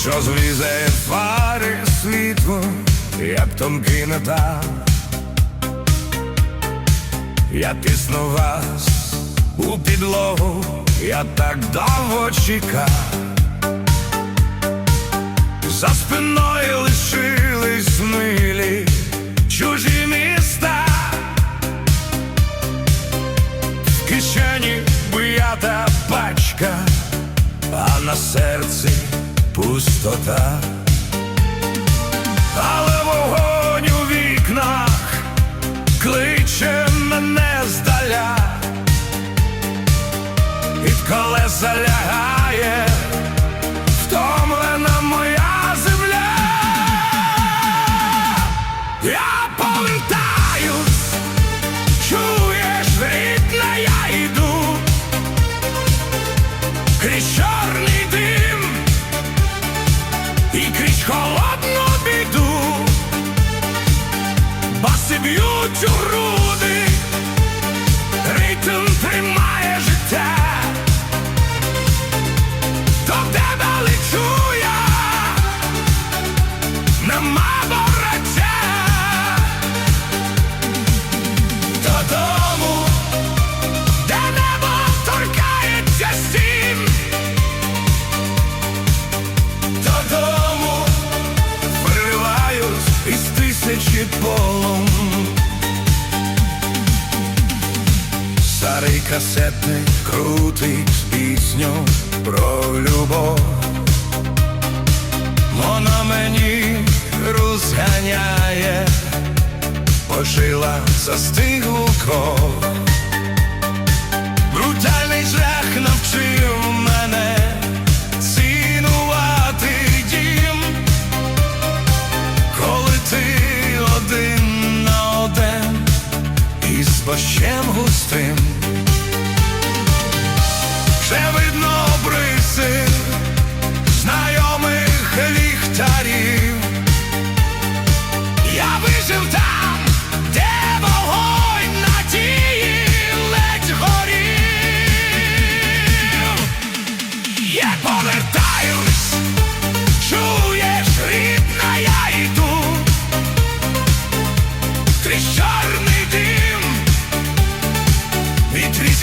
що злізе фари світло, як тонкий метал. Я тисну вас у підлогу, я так довго чекав. За спиною лишились милі чужі міста. В кишені бията пачка, а на серці пустота. Але вогонь у вікнах кличе мене здаля, під колеса лягає втомлена моя земля. Я повертаюсь, крізь холодну біду, баси б'ють у груди, тисячі полом Старий касетник крутить пісню про любов. Вона мені розганяє, пошила застиглу кров. Брутальний жах із борщем густим. Ще видно обриси знайомих ліхтарів. Я вижив там,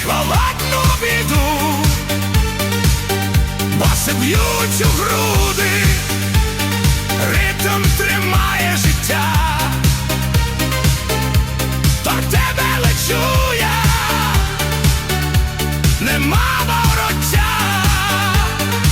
холодну біду. Баси б'ють груди,